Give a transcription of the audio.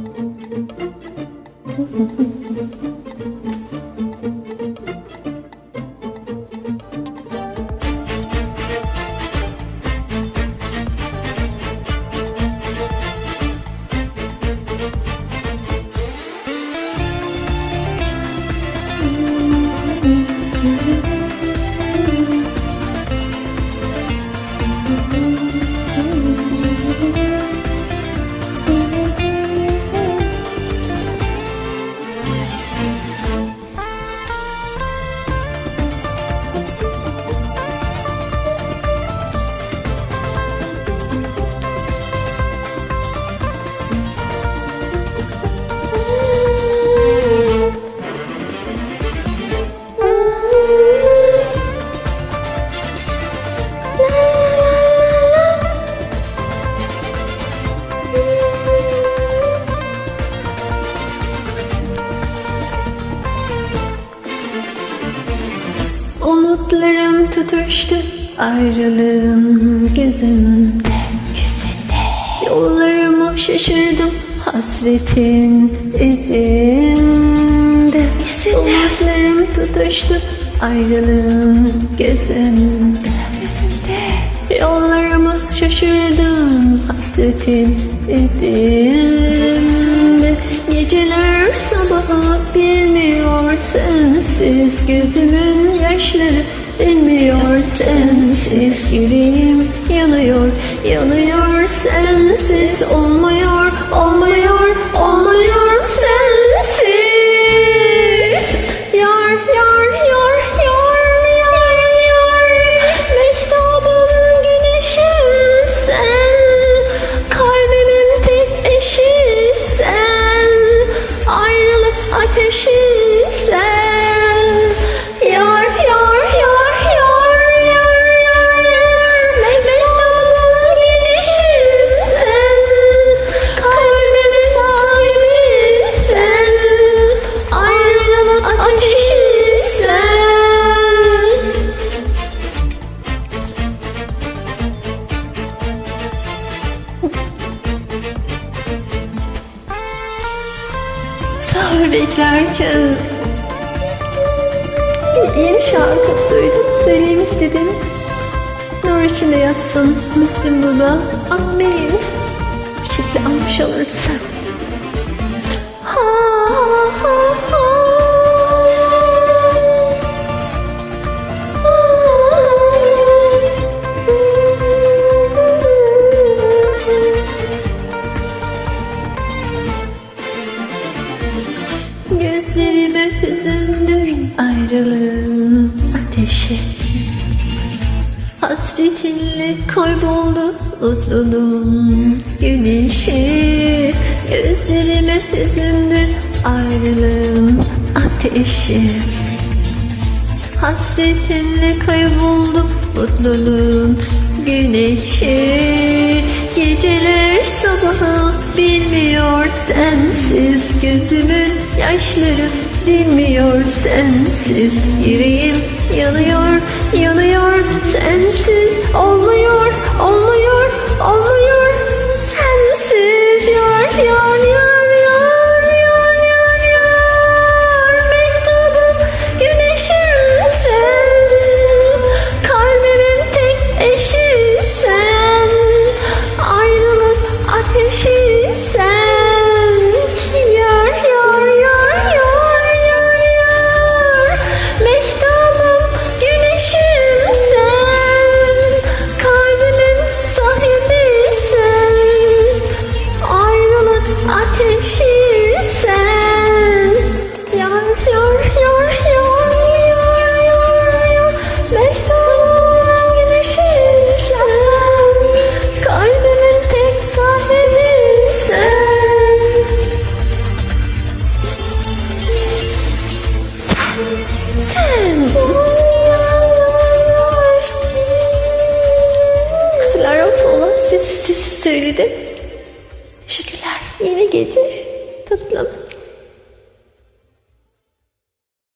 フフフ。Umutlarım tutuştu ayrılığım gözümde Gözünde. Yollarımı şaşırdım hasretin izinde. Umutlarım tutuştu ayrılığım gözümde Gözünde Yollarımı şaşırdım hasretin izinde. Geceler sabaha bilmiyor sensiz Gözümün yaşları dinmiyor sensiz Yüreğim. Yanıyor, yanıyor sensiz. Olmuyor, Sahur beklerken bir yeni şarkı duydum. Söyleyeyim istedim. Nur içinde yatsın Müslüm Baba. Amin. Gözlerime hüzündür ayrılığın ateşi. Hasretinle kayboldu mutluluğun güneşi. Gözlerime hüzündür ayrılığın ateşi. Hasretinle kayboldu mutluluğun güneşi. Geceler sabahı bilmiyor sensiz Gözümün yaşları dinmiyor sensiz Yüreğim yanıyor, yanıyor sensiz söyledim. Teşekkürler. Yine gece tatlım.